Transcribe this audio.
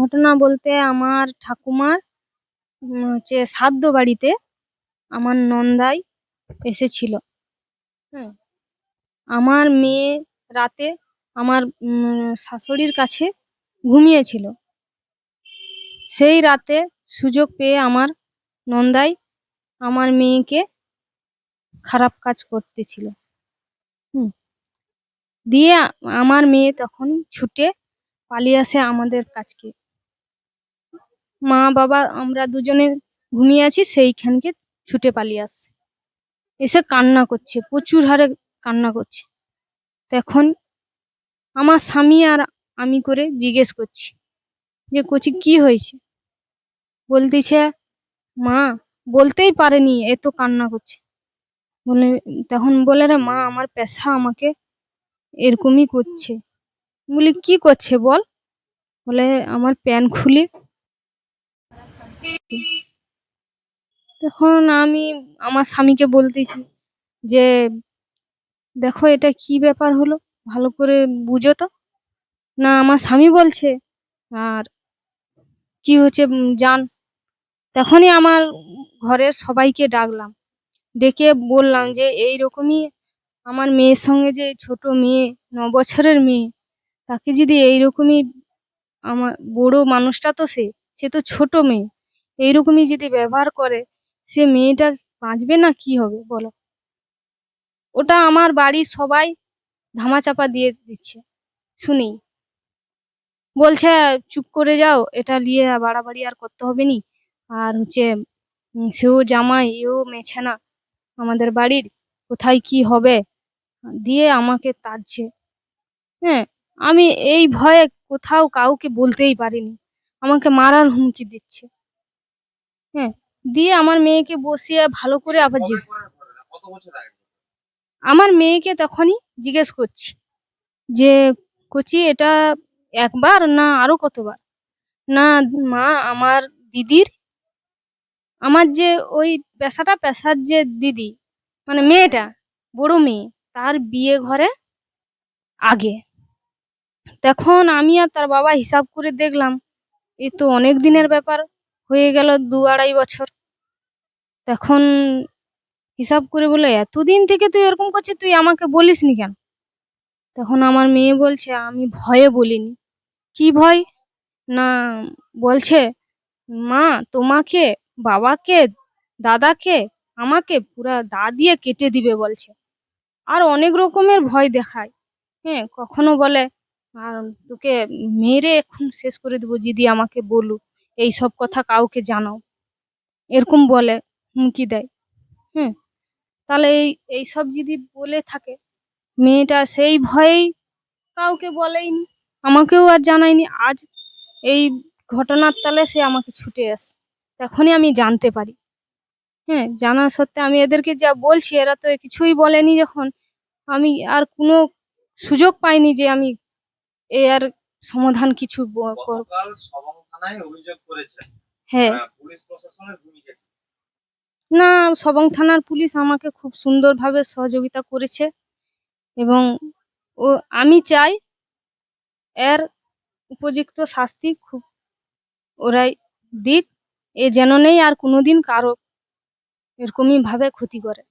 ঘটনা বলতে আমার ঠাকুমার হচ্ছে শ্রাদ্ধ বাড়িতে আমার নন্দাই এসেছিল। হ্যাঁ আমার মেয়ে রাতে আমার শাশুড়ির কাছে ঘুমিয়েছিল। সেই রাতে সুযোগ পেয়ে আমার নন্দাই আমার মেয়েকে খারাপ কাজ করতেছিল। হুম। দিয়ে আমার মেয়ে তখন ছুটে পালিয়ে আসে আমাদের কাছকে মা, বাবা আমরা দুজনে ঘুমিয়ে আছি, সেইখানকে ছুটে পালিয়ে আসছে। এসে কান্না করছে, প্রচুর হারে কান্না করছে। তখন আমার স্বামী আর আমি করে জিজ্ঞেস করছি যে, কচি, কি হয়েছে? বলতেছে, মা, বলতেই পারেনি এত কান্না করছে। বলে, তখন বলে রে মা, আমার পেশা আমাকে এরকমই করছে। বলি, কি করছে বল? বলে, আমার প্যান খুলে তখন আমি আমার স্বামীকে বলতেছি যে, দেখো এটা কি ব্যাপার হলো? ভালো করে বুঝো তো। না, আমার স্বামী বলছে, আর কি হচ্ছে জান। তখনই আমার ঘরের সবাইকে ডাকলাম। ডেকে বললাম যে এই রকমই আমার মেয়ের সঙ্গে যে ছোট মেয়ে ন বছরের মেয়ে, তাকে যদি এইরকমই আমার বড় মানুষটা তো সে সে তো ছোট মেয়ে এইরকমই যদি ব্যবহার করে, সে মেয়েটা বাঁচবে না কি হবে? বলো। ওটা আমার বাড়ির সবাই ধামাচাপা দিয়ে দিচ্ছে। শুনি। বলছে, চুপ করে যাও, এটা নিয়ে বাড়াবাড়ি আর করতে হবে নি। আর হচ্ছে সেও জামাই, এও মেছে না। আমাদের বাড়ির কোথায় কি হবে? দিয়ে আমাকে তাড়ছে হ্যাঁ আমি এই ভয়ে কোথাও কাউকে বলতেই পারিনি। আমাকে মারার হুমকি দিচ্ছে। হ্যাঁ দিয়ে আমার মেয়েকে বসিয়ে ভালো করে আবার জিজ্ঞেস আমার মেয়েকে তখনই জিজ্ঞেস করছি যে, কচি, এটা একবার না আরও কতবার? না মা, আমার দিদির, আমার যে ওই পেশাটা, পেশার যে দিদি মানে মেয়েটা, বড় মেয়ে, তার বিয়ে ঘরে আগে। তখন আমি আর তার বাবা হিসাব করে দেখলাম এ তো অনেক দিনের ব্যাপার হয়ে গেল দু আড়াই বছর। তখন হিসাব করে বলে, এতদিন থেকে তুই এরকম করছিস, তুই আমাকে বলিসনি কেন? তখন আমার মেয়ে বলছে, আমি ভয়ে বলিনি। কি ভয়? না, বলছে, মা, তোমাকে, বাবাকে, দাদাকে, আমাকে পুরা দা দিয়ে কেটে দিবে বলছে। আর অনেক রকমের ভয় দেখায়। হ্যাঁ কখনো বলে, আর তোকে মেরে এখন শেষ করে দেবো, যদি আমাকে বলুক এই সব কথা কাউকে জানাও। এরকম বলে, হুমকি দেয়। হ্যাঁ তাহলে এই এইসব যদি বলে থাকে, মেয়েটা সেই ভয়েই কাউকে বলেইনি। আমাকেও আর জানায়নি। আজ এই ঘটনার তালে সে আমাকে ছুটে আসে। তখনই আমি জানতে পারি। হ্যাঁ জানা সত্ত্বে আমি এদেরকে যা বলছি, এরা তো কিছুই বলেনি যখন। আমি আর কোনো সুযোগ পাইনি যে আমি এ আর সমাধান কিছু সবং থানায় অভিযোগ করেছে হ্যাঁ। পুলিশ প্রশাসনের ভূমিকা না সবং থানার পুলিশ আমাকে খুব সুন্দরভাবে সহযোগিতা করেছে এবং ও আমি চাই এর উপযুক্ত শাস্তি খুব ওরাই দিক এ যেন নেই আর কোনোদিন কারও এরকমই ভাবে ক্ষতি করে।